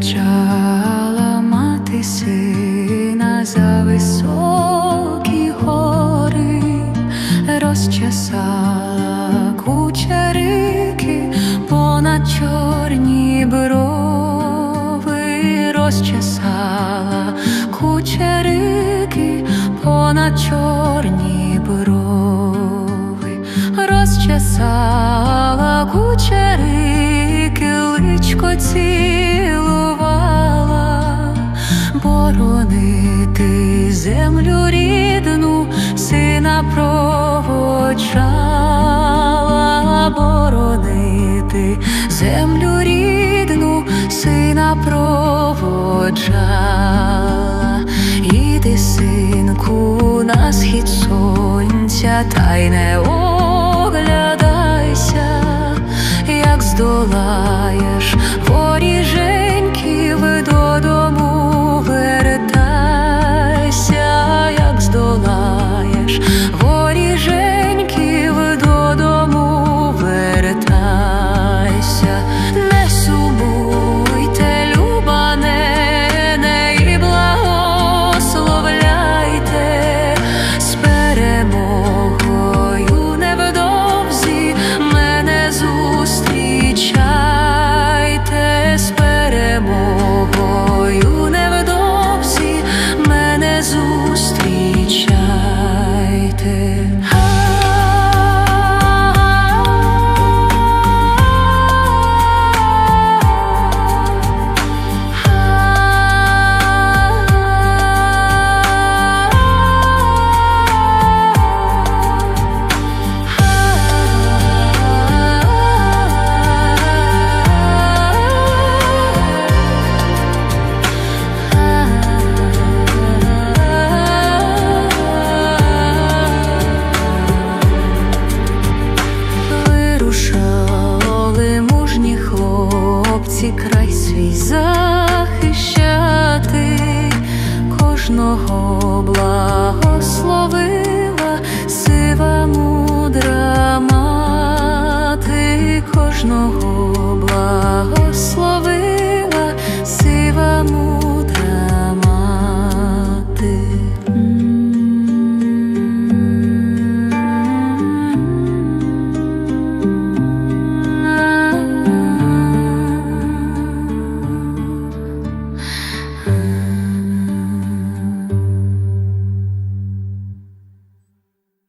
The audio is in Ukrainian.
виряджала мати сина за високі гори, розчесала кучерики понад чорні брови, розчесала кучерики понад чорні брови, розчесала кучерики, личко цілувала, землю рідну, сина проводжала. Іди, синку, на схід сонця, та й не мого блага.